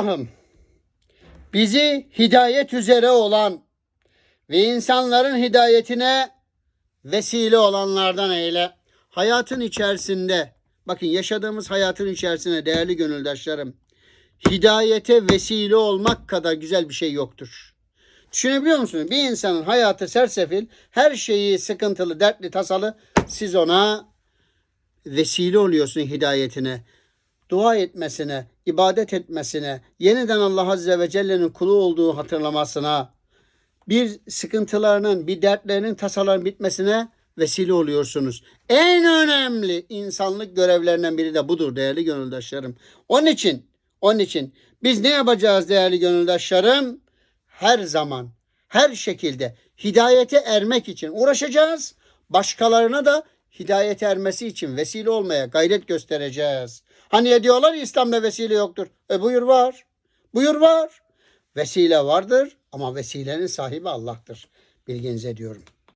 Allah'ım bizi hidayet üzere olan ve insanların hidayetine vesile olanlardan eyle. Hayatın içerisinde, bakın yaşadığımız hayatın içerisinde değerli gönüldaşlarım, hidayete vesile olmak kadar güzel bir şey yoktur. Düşünebiliyor musunuz? Bir insanın hayatı sersefil, her şeyi sıkıntılı, dertli, tasalı, siz ona vesile oluyorsun hidayetine dua etmesine, ibadet etmesine, yeniden Allah Azze ve Celle'nin kulu olduğu hatırlamasına, bir sıkıntılarının, bir dertlerinin, tasaların bitmesine vesile oluyorsunuz. En önemli insanlık görevlerinden biri de budur değerli gönüldaşlarım. Onun için, onun için biz ne yapacağız değerli gönüldaşlarım? Her zaman, her şekilde hidayete ermek için uğraşacağız. Başkalarına da hidayete ermesi için vesile olmaya gayret göstereceğiz. Hani diyorlar İslam'da vesile yoktur. E buyur var. Buyur var. Vesile vardır ama vesilenin sahibi Allah'tır. Bilginize diyorum.